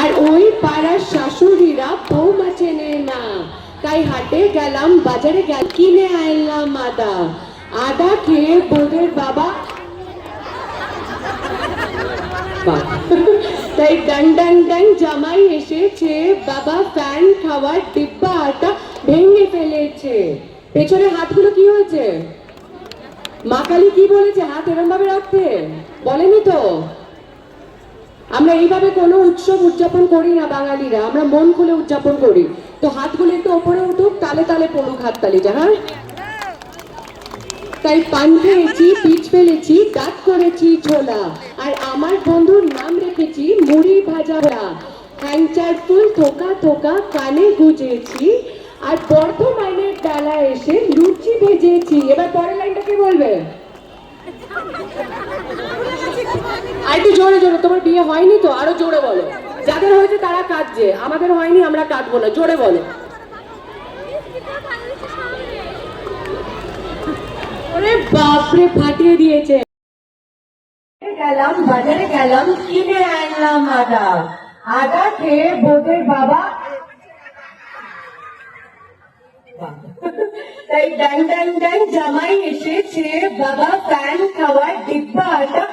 আর ওই পাড়ার শাশুড়িরা বৌমা চেনে না তাই হাটে গেলাম বাজারে গেল কিনে আনলাম আদা আদা খেয়ে বোধের বাবা তাই ডান ডান ডান জামাই এসেছে বাবা ফ্যান খাওয়ার ডিব্বা আটা ভেঙে ফেলেছে পেছনে হাতগুলো কি হয়েছে মা কালী কি বলেছে হাত এরম ভাবে রাখতে বলেনি তো আমরা এইভাবে কোনো উৎসব উদযাপন করি না বাঙালিরা, আমরা মন খুলে উদযাপন করি। তো হাতগুলো একটু ওপরে উঠুক, তালে তালে পড়ুক হাততালিটা হ্যাঁ? তাই পান খেয়েছি পিচ ফেলেছি, দাঁত করেছি ছোলা। আর আমার বন্ধুর নাম রেখেছি মুড়ি ভাজা ভরা হ্যাংচার ফুল থোকা থোকা কানে গুজেছি। আর বর্ধমানের ডালা এসে লুচি ভেজেছি। এবার পরের লাইনটা কি বলবে? আর একটু জোরে জোরে, তোমার বিয়ে হয়নি তো? আরও জোরে বলো। যাদের হয়েছে তারা কাঁদছে। আমাদের হয়নি, আমরা কাঁদবো না। জোরে বলো। বাপরে, ফাটিয়ে দিয়েছে। গেলাম, বাজারে গেলাম, কিনে আনলাম আদা। আদা খেয়ে বোধের বাবা তাই ডান ডান ডান, জামাই এসেছে। বাবা ফ্যান খাওয়ার ডিব্বা আটা